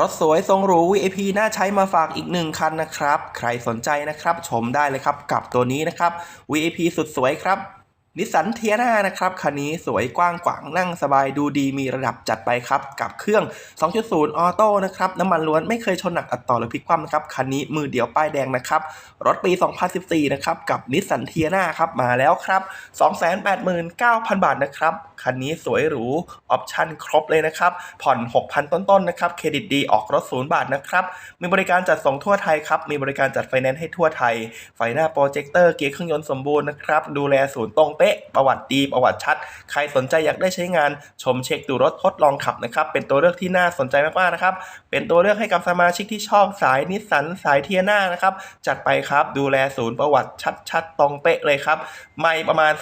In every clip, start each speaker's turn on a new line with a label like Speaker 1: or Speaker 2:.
Speaker 1: รถสวยทรงหรู VIP น่าใช้มาฝากอีกหนึ่งคันนะครับ ใครสนใจนะครับ ชมได้เลยครับกับตัวนี้นะครับ VIP สุดสวยครับ นิสสันเทียนานะครับคันนี้สวยกว้างขวางนั่งสบายดูดีมีระดับจัดไปครับ กับเครื่อง 2.0 ออโต้นะครับ น้ำมันล้วนไม่เคยชนหนักอัดต่อหรือพลิกคว่ำนะครับ คันนี้มือเดียวป้ายแดงนะครับ รถปี 2014 นะครับ กับนิสสันเทียนาครับ มาแล้วครับ 289,000 บาทนะครับ คันนี้สวยหรู ออปชั่นครบเลยนะครับ ผ่อน 6,000 ต้นๆนะครับเครดิตดีออกรถศูนย์บาทนะครับมีบริการจัดส่งทั่วไทยครับมีบริการจัดไฟแนนซ์ให้ทั่วไทยไฟหน้าโปรเจคเตอร์เกียร์เครื่องยนต์สมบูรณ์นะครับดูแลศูนย์ตรงเป๊ะ ประวัติดีประวัติชัด ใครสนใจอยากได้ใช้งานชมเช็คดูรถทดลองขับนะครับเป็นตัวเลือกที่น่าสนใจมากๆนะครับเป็นตัวเลือกให้กับสมาชิกที่ชอบสายนิสสันสายเทียนานะครับจัดไปครับดูแลศูนย์ประวัติชัดๆตรงเป๊ะเลยครับไม่ประมาณ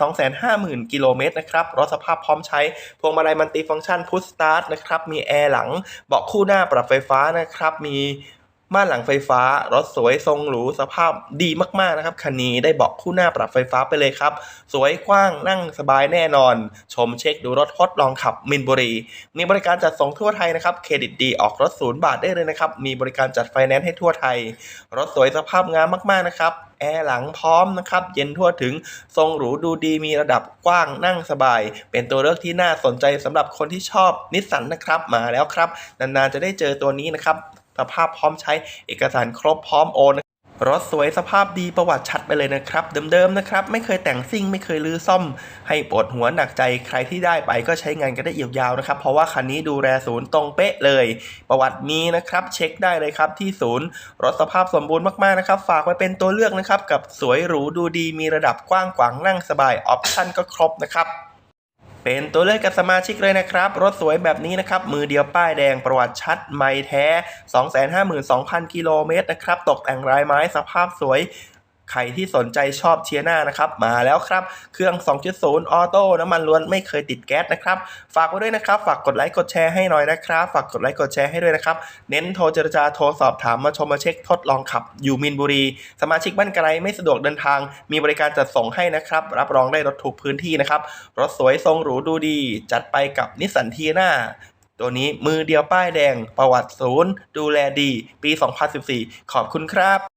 Speaker 1: 250,000 กิโลเมตรนะครับรถสภาพพร้อมใช้พวงมาลัยมัลติฟังก์ชันพุชสตาร์ทนะครับมีแอร์หลังเบาะคู่หน้าปรับไฟฟ้านะครับมี ม่านหลังไฟฟ้า รถสวยทรงหรูสภาพดีมากๆนะครับคันนี้ได้เบาะคู่หน้าปรับไฟฟ้าไปเลยครับ สวยกว้างนั่งสบายแน่นอน ชมเช็คดูรถทดลองขับมินบุรี มีบริการจัดส่งทั่วไทยนะครับเครดิตดีออกรถศูนย์บาทได้เลยนะครับ มีบริการจัดไฟแนนซ์ให้ทั่วไทย รถสวยสภาพงามมากๆนะครับแอร์หลังพร้อมนะครับ เย็นทั่วถึง ทรงหรูดูดีมีระดับกว้างนั่งสบาย เป็นตัวเลือกที่น่าสนใจสำหรับคนที่ชอบนิสสันนะครับ มาแล้วครับ นานๆจะได้เจอตัวนี้นะครับ สภาพพร้อมใช้เอกสารครบพร้อมโอนรถสวยสภาพดีประวัติชัดไปเลยนะครับ เดิมๆนะครับ ไม่เคยแต่งซิ่งไม่เคยลื้อซ่อม ให้ปวดหัวหนักใจใครที่ได้ไปก็ใช้งานกันได้ยาวๆนะครับ เพราะว่าคันนี้ดูแลศูนย์ตรงเป๊ะเลย ประวัติมีนะครับ เช็คได้เลยครับที่ศูนย์ รถสภาพสมบูรณ์มากๆนะครับ ฝากไว้เป็นตัวเลือกนะครับ กับสวยหรูดูดีมีระดับกว้างขวางนั่งสบายออปชั่นก็ครบนะครับ เป็นตัวเลือกกับสมาชิกเลยนะครับ รถสวยแบบนี้นะครับ มือเดียวป้ายแดงประวัติชัด ไม่แท้ 252,000 กิโลเมตรนะครับ ตกแต่งลายไม้สภาพสวย ใครที่สนใจชอบเชียนานะครับ มาแล้วครับ เครื่อง 2.0 ออโต้น้ำมันล้วนไม่เคยติดแก๊สนะครับ ฝากไว้ด้วยนะครับ ฝากกดไลค์กดแชร์ให้หน่อยนะครับ ฝากกดไลค์กดแชร์ให้ด้วยนะครับ เน้นโทรเจรจาโทรสอบถามมาชมมาเช็คทดลองขับ อยู่มินบุรี สมาชิกบ้านไกลไม่สะดวกเดินทาง มีบริการจัดส่งให้นะครับ รับรองได้รถถูกพื้นที่นะครับ รถสวยทรงหรูดูดี จัดไปกับนิสสันเทียนาตัวนี้มือเดียวป้ายแดง ประวัติศูนย์ ดูแลดี ปี 2014 ขอบคุณครับ